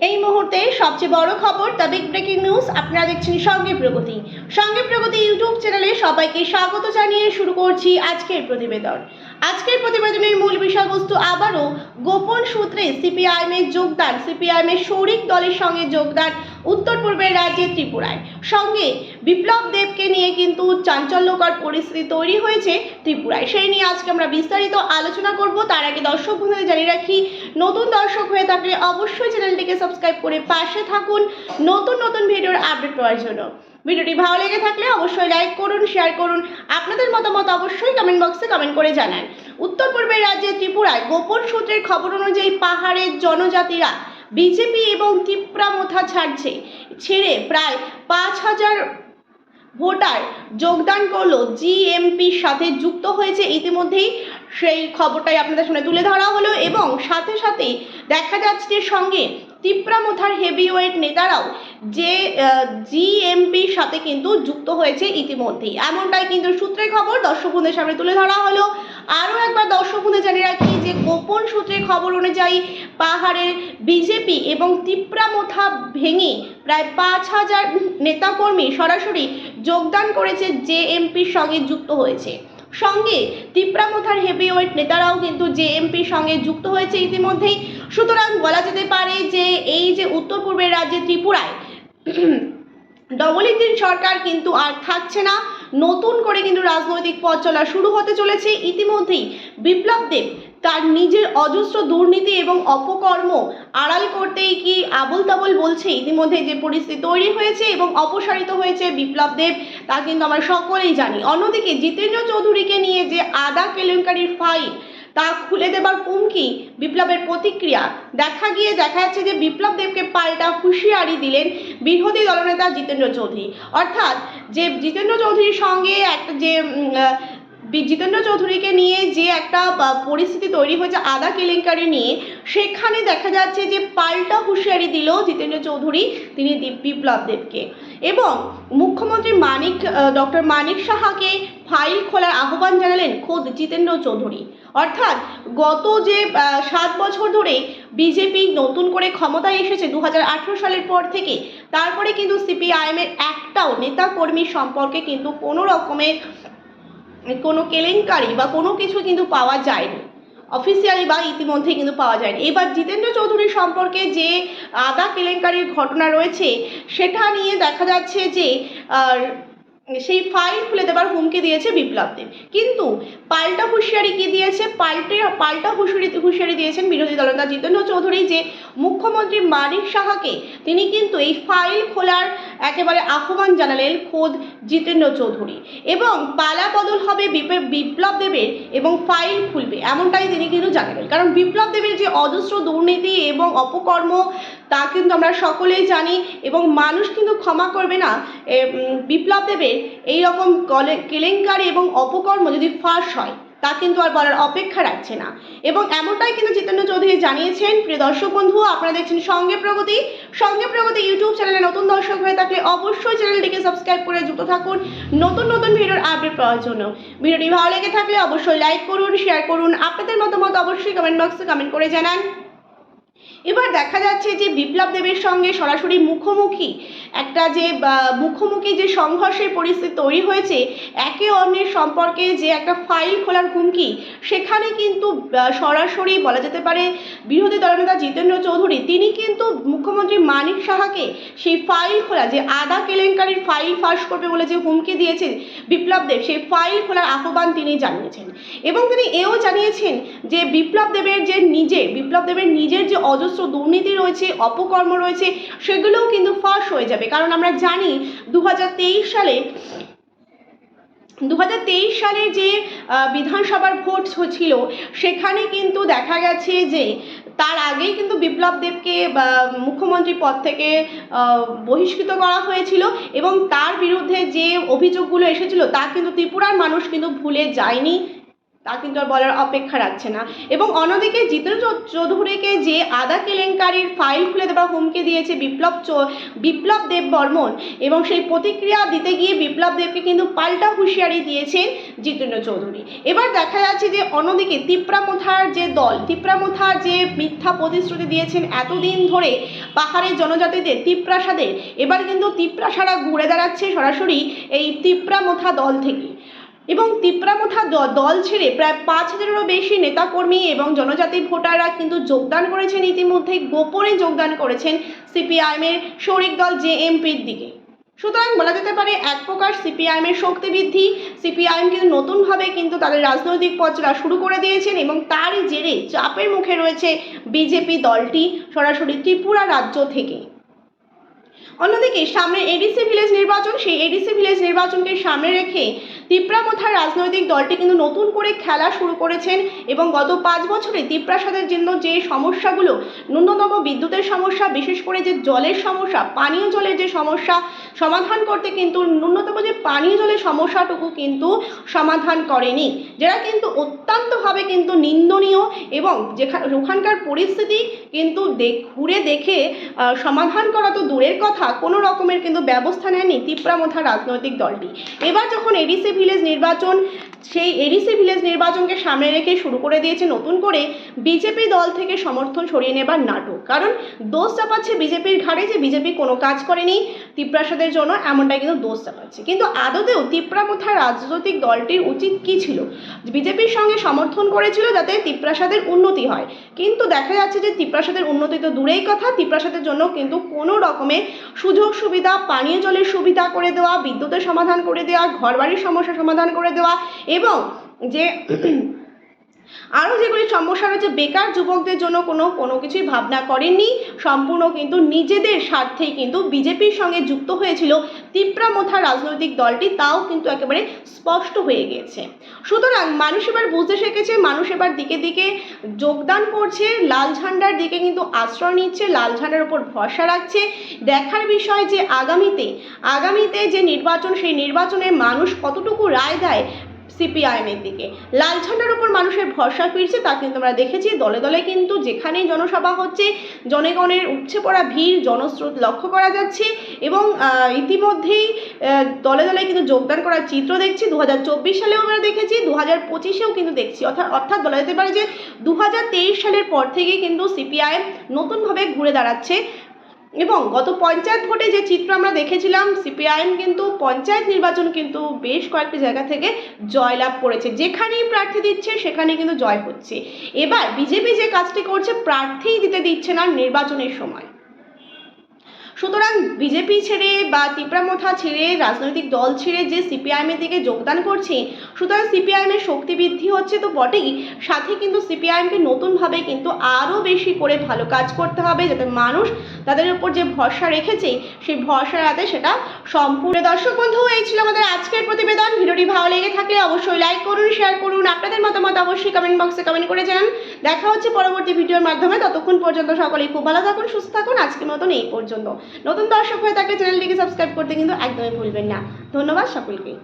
এই মুহূর্তে সবচেয়ে বড় খবর দ্য বিগ ব্রেকিং নিউজ আপনারা দেখছেন সঙ্গে প্রগতি। সঙ্গে প্রগতি ইউটিউব চ্যানেলে সবাইকে স্বাগত জানিয়ে শুরু করছি আজকের প্রতিবেদন। আজকের প্রতিবেদনের মূল বিষয়বস্তু আবারও গোপন সূত্রে সিপিআইএম এর যোগদান সিপিআইএম এর শরিক দলের সঙ্গে যোগদান উত্তর পূর্বের রাজ্যে ত্রিপুরায়। সঙ্গে বিপ্লব দেবকে নিয়ে কিন্তু চাঞ্চল্যকর পরিস্থিতি তৈরি হয়েছে ত্রিপুরায়। সেই নিয়ে আজকে আমরা বিস্তারিত আলোচনা করব। তার আগে দর্শক বন্ধুদের জানিয়ে রাখি, নতুন দর্শক হয়ে থাকলে অবশ্যই চ্যানেলটিকে সাবস্ক্রাইব করে পাশে থাকুন। নতুন নতুন ভিডিওর আপডেট পাওয়ার জন্য। ভিডিওটি ভালো লেগে থাকলে অবশ্যই লাইক করুন শেয়ার করুন। আপনাদের মতামত অবশ্যই কমেন্ট বক্সে কমেন্ট করে জানান। উত্তর পূর্বের রাজ্যে ত্রিপুরায় গোপন সূত্রের খবর অনুযায়ী পাহাড়ের জনজাতিরা বিজেপি এবং তিপ্রামথা ছাড়ছে। ছেড়ে প্রায় পাঁচ হাজার ভোটার যোগদান করল জিএমপির সাথে যুক্ত হয়েছে। ইতিমধ্যেই সেই খবরটাই আপনাদের সামনে তুলে ধরা হলো এবং সাথে সাথে দেখা যাচ্ছে সঙ্গে তিপ্রামথার হেভিওয়েট নেতারাও যে জিএমপির সাথে কিন্তু যুক্ত হয়েছে ইতিমধ্যেই। এমনটাই কিন্তু সূত্রে খবর দর্শক বন্ধুদের সামনে তুলে ধরা হলো। আরও একবার দর্শক বন্ধুদের জানিয়ে রাখি যে, গোপন সূত্রের খবর অনুযায়ী পাহাড়ের বিজেপি এবং তিপ্রামথা ভেঙে প্রায় পাঁচ হাজার নেতাকর্মী সরাসরি যোগদান করেছে জেএমপির সঙ্গে যুক্ত হয়েছে। সঙ্গে তিপ্রামথার হেভিওয়েট নেতারাও কিন্তু জেএমপির সঙ্গে যুক্ত হয়েছে ইতিমধ্যেই। সুতরাং বলা যেতে পারে যে এই যে উত্তর পূর্বের রাজ্যে ত্রিপুরায় ডবল ইঞ্জিন সরকার কিন্তু আর থাকছে না। নতুন করে কিন্তু রাজনৈতিক পথ চলা শুরু হতে চলেছে। ইতিমধ্যেই বিপ্লব দেব তার নিজের অজস্র দুর্নীতি এবং অপকর্ম আড়াল করতেই কি আবল তাবল বলছে ইতিমধ্যে যে পরিস্থিতি তৈরি হয়েছে এবং অপসারিত হয়েছে বিপ্লব দেব, তা কিন্তু আমরা সকলেই জানি। অন্যদিকে জিতেন্দ্র চৌধুরীকে নিয়ে যে আদা কেলেঙ্কারির ফাইল, তা খুলে দেবার হুমকি বিপ্লবের প্রতিক্রিয়া। দেখা গিয়ে দেখা যাচ্ছে যে বিপ্লব দেবকে পাল্টা হুঁশিয়ারি দিলেন বিরোধী দলনেতা জিতেন্দ্র চৌধুরী। অর্থাৎ যে জিতেন্দ্র চৌধুরীর সঙ্গে একটা যে জিতেন্দ্র চৌধুরীকে নিয়ে যে একটা পরিস্থিতি তৈরি হয়েছে আদা কেলেঙ্কারি নিয়ে, সেখানে দেখা যাচ্ছে যে পাল্টা হুঁশিয়ারি দিল জিতেন্দ্র চৌধুরী, তিনি বিপ্লব দেবকে। এবং মুখ্যমন্ত্রী মানিক ডক্টর মানিক সাহাকে ফাইল খোলার আহ্বান জানালেন খোদ জিতেন্দ্র চৌধুরী। অর্থাৎ গত যে সাত বছর ধরে বিজেপি নতুন করে ক্ষমতায় এসেছে দু হাজার আঠারো সালের পর থেকে, তারপরে কিন্তু সিপিআইএমের একটাও নেতা কর্মী সম্পর্কে কিন্তু কোনো রকমের কোনো কেলেঙ্কারি বা কোনো কিছু কিন্তু পাওয়া যায়নি। অফিসিয়ালি বা ইতিমধ্যে কিন্তু পাওয়া যায়নি। এবার জিতেন্দ্র চৌধুরী সম্পর্কে যে আদা কেলেঙ্কারির ঘটনা রয়েছে, সেটা নিয়ে দেখা যাচ্ছে যে সেই ফাইল খুলে দেবার হুমকি দিয়েছে বিপ্লব দেব কিন্তু পাল্টা হুঁশিয়ারি কি দিয়েছে? পাল্টে, পাল্টা হুঁশিয়ারি হুঁশিয়ারি দিয়েছেন বিরোধী দলনেতা জিতেন্দ্র চৌধুরী যে মুখ্যমন্ত্রী মানিক সাহাকে তিনি কিন্তু এই ফাইল খোলার একেবারে আহ্বান জানালেন খোদ জিতেন্দ্র চৌধুরী। এবং পালা বদল হবে বিপে- বিপ্লব দেবের এবং ফাইল খুলবে এমনটাই তিনি কিন্তু জানাবেন কারণ বিপ্লব দেবের যে অজস্র দুর্নীতি এবং অপকর্ম তা কিন্তু আমরা সকলেই জানি এবং মানুষ কিন্তু ক্ষমা করবে না। বিপ্লব দেবের এই রকম কলে- কেলেঙ্কারি এবং অপকর্ম যদি ফাঁস হয়, তা কিন্তু আর বলার অপেক্ষা রাখছে না। এবং এমনটাই কিন্তু জিতেন্দ্র চৌধুরী জানিয়েছেন। প্রিয় দর্শক বন্ধু, আপনারা দেখছেন সঙ্গে প্রগতি। সঙ্গে প্রগতি ইউটিউব চ্যানেলে নতুন দর্শক হয়ে থাকলে অবশ্যই চ্যানেলটিকে সাবস্ক্রাইব করে যুক্ত থাকুন। নতুন নতুন ভিডিওর আপডেট পাওয়ার জন্য। ভিডিওটি ভালো লেগে থাকলে অবশ্যই লাইক করুন, শেয়ার করুন। আপনাদের মতামত অবশ্যই কমেন্ট বক্সে কমেন্ট করে জানান। এবার দেখা যাচ্ছে যে বিপ্লব দেবের সঙ্গে সরাসরি মুখোমুখি একটা যে মুখোমুখি যে সংঘর্ষের পরিস্থিতি তৈরি হয়েছে, একে অন্যের সম্পর্কে যে একটা ফাইল খোলার হুমকি, সেখানে কিন্তু সরাসরি বলা যেতে পারে বিরোধী দলনেতা জিতেন্দ্র চৌধুরী, তিনি কিন্তু মুখ্যমন্ত্রী মানিক সাহাকে সেই ফাইল খোলা, যে আদা কেলেঙ্কারির ফাইল ফাঁস করবে বলে যে হুমকি দিয়েছে বিপ্লব দেব, সেই ফাইল খোলার আহ্বান তিনি জানিয়েছেন। এবং তিনি এও জানিয়েছেন যে বিপ্লব দেবের যে নিজে, বিপ্লব দেবের নিজের যে অজস্র দুর্নীতি রয়েছে, অপকর্ম রয়েছে, সেগুলোও কিন্তু ফাঁস হয়ে যাবে। কারণ আমরা জানি দুহাজার তেইশ সালে, দুহাজার তেইশ সালে যে বিধানসভার ভোট ছিল, সেখানে কিন্তু দেখা গেছে যে, তার আগেই কিন্তু বিপ্লব দেবকে মুখ্যমন্ত্রী পদ থেকে বহিষ্কৃত করা হয়েছিল এবং তার বিরুদ্ধে যে অভিযোগগুলো এসেছিল, তা কিন্তু ত্রিপুরার মানুষ কিন্তু ভুলে যায়নি। তা কিন্তু আর বলার অপেক্ষা রাখছে না। এবং অন্যদিকে জিতেন্দ্র চৌধুরীকে যে আদা কেলেঙ্কারির ফাইল খুলে দেওয়ার হুমকি দিয়েছে বিপ্লব বিপ্লব দেব বর্মন এবং সেই প্রতিক্রিয়া দিতে গিয়ে বিপ্লব দেবকে কিন্তু পাল্টা হুঁশিয়ারি দিয়েছেন জিতেন্দ্র চৌধুরী। এবার দেখা যাচ্ছে যে অন্যদিকে তিপ্রামথার যে দল তিপ্রামথা যে মিথ্যা প্রতিশ্রুতি দিয়েছেন এতদিন ধরে পাহাড়ের জনজাতিদের তিপ্রাসাদের, এবার কিন্তু তিপ্রাসারা ঘুরে দাঁড়াচ্ছে সরাসরি এই তিপ্রামথা দল থেকে। এবং তিপ্রামথা দ- দল ছেড়ে প্রায় পাঁচ হাজারেরও বেশি নেতাকর্মী এবং জনজাতি ভোটাররা কিন্তু যোগদান করেছেন ইতিমধ্যে গোপনে যোগদান করেছেন সিপিআইএমের শরিক দল জেএমপির দিকে। সুতরাং বলা যেতে পারে, এক প্রকার সিপিআইএমের শক্তি বৃদ্ধি, সিপিআইএম কিন্তু নতুনভাবে কিন্তু তাদের রাজনৈতিক পথ শুরু করে দিয়েছেন এবং তারই জেরে চাপের মুখে রয়েছে বিজেপি দলটি সরাসরি ত্রিপুরা রাজ্য থেকে। অন্যদিকে সামনে এডিসি ভিলেজ নির্বাচন, সেই এডিসি ভিলেজ নির্বাচনকে সামনে রেখে তিপ্রামথার রাজনৈতিক দলটি কিন্তু নতুন করে খেলা শুরু করেছেন এবং গত পাঁচ বছরে তিপ্রাসাদের জন্য যে সমস্যাগুলো, ন্যূনতম বিদ্যুতের সমস্যা, বিশেষ করে যে জলের সমস্যা, পানীয় জলের যে সমস্যা সমাধান করতে কিন্তু ন্যূনতম যে পানীয় জলের সমস্যাটুকু কিন্তু সমাধান করেনি। যেটা কিন্তু অত্যন্তভাবে কিন্তু নিন্দনীয় এবং যেখানে ওখানকার পরিস্থিতি কিন্তু ঘুরে দেখে সমাধান করা তো দূরের কথা, কোনো রকমের কিন্তু ব্যবস্থা নেয়নি তিপ্রামথা রাজনৈতিক দলটি। এবার যখন এডিসি ভিলেজ নির্বাচন, সেই এডিসি ভিলেজ নির্বাচনকে সামনে রেখে শুরু করে দিয়েছে নতুন করে বিজেপি দল থেকে সমর্থন সরিয়ে নেবার নাটক। কারণ দোষ চাপাচ্ছে বিজেপির ঘাড়ে যে বিজেপি কোনো কাজ করেনি। তিপ্রাসাদের জন্য এমনটাই কিন্তু দোষ চাপাচ্ছে। কিন্তু আদতেও তিপ্রামথা রাজনৈতিক দলটির উচিত কী ছিল? বিজেপির সঙ্গে সমর্থন করেছিল যাতে তিপ্রাসাদের উন্নতি হয়। কিন্তু দেখা যাচ্ছে যে তিপ্রাসাদের উন্নতি তো দূরেই কথা, তিপ্রাসাদের জন্য কিন্তু কোনো রকমের সুযোগ সুবিধা, পানীয় জলের সুবিধা করে দেওয়া, বিদ্যুতের সমাধান করে দেওয়া, ঘরবাড়ির সমস্যা সমাধান করে দেওয়া এবং যে আরও যেগুলি সমস্যা রয়েছে, বেকার যুবকদের জন্য কোনো কোনো কিছুই ভাবনা করেননি। সম্পূর্ণ কিন্তু নিজেদের স্বার্থেই কিন্তু বিজেপির সঙ্গে যুক্ত হয়েছিল তিপ্রামথা রাজনৈতিক দলটি, তাও কিন্তু একেবারে স্পষ্ট হয়ে গিয়েছে। সুতরাং মানুষ এবার বুঝতে শিখেছে, মানুষ এবার দিকে দিকে যোগদান করছে, লাল ঝান্ডার দিকে কিন্তু আশ্রয় নিচ্ছে, লাল ঝান্ডার উপর ভরসা রাখছে। দেখার বিষয় যে আগামীতে আগামীতে যে নির্বাচন, সেই নির্বাচনে মানুষ কতটুকু রায় দেয় সিপিআইএমের দিকে। লাল ঝান্ডার উপর মানুষের ভরসা ফিরছে, তা কিন্তু আমরা দেখেছি। দলে দলে কিন্তু যেখানেই জনসভা হচ্ছে, জনগণের উপচে পড়া ভিড়, জনস্রোত লক্ষ্য করা যাচ্ছে এবং ইতিমধ্যেই দলে দলে কিন্তু যোগদান করার চিত্র দেখছি। দু হাজার চব্বিশ সালেও আমরা দেখেছি দু হাজার পঁচিশেও কিন্তু দেখছি। অর্থাৎ অর্থাৎ বলা যেতে পারে যে দু হাজার তেইশ সালের পর থেকেই কিন্তু সিপিআইএম নতুনভাবে ঘুরে দাঁড়াচ্ছে। এবং গত পঞ্চায়েত ভোটে যে চিত্র আমরা দেখেছিলাম, সিপিআইএম কিন্তু, পঞ্চায়েত নির্বাচন কিন্তু বেশ কয়েকটি জায়গা থেকে জয়লাভ করেছে। যেখানেই প্রার্থী দিচ্ছে সেখানে কিন্তু জয় হচ্ছে। এবার বিজেপি যে কাজটি করছে, প্রার্থীই দিতে দিচ্ছে না নির্বাচনের সময়। সুতরাং বিজেপি ছেড়ে বা তিপ্রামথা ছেড়ে, রাজনৈতিক দল ছেড়ে যে সিপিআইএমের দিকে যোগদান করছে, সুতরাং সিপিআইএমের শক্তি বৃদ্ধি হচ্ছে তো বটেই। সাথে কিন্তু সিপিআইএমকে নতুনভাবে কিন্তু আরও বেশি করে ভালো কাজ করতে হবে যাতে মানুষ তাদের উপর যে ভরসা রেখেছে, সেই ভরসা যাতে সেটা সম্পূর্ণ। দর্শক বন্ধু, এই ছিল আমাদের আজকের প্রতিবেদন। ভিডিওটি ভালো লেগে থাকলে অবশ্যই লাইক করুন শেয়ার করুন। আপনাদের মতামত অবশ্যই কমেন্ট বক্সে কমেন্ট করে জানান। দেখা হচ্ছে পরবর্তী ভিডিওর মাধ্যমে। ততক্ষণ পর্যন্ত সকলেই খুব ভালো থাকুন, সুস্থ থাকুন। আজকের মতন এই পর্যন্ত। নতুন দর্শক হয়ে থাকলে চ্যানেলটিকে সাবস্ক্রাইব করতে কিন্তু একদমই ভুলবেন না। ধন্যবাদ সকলকে।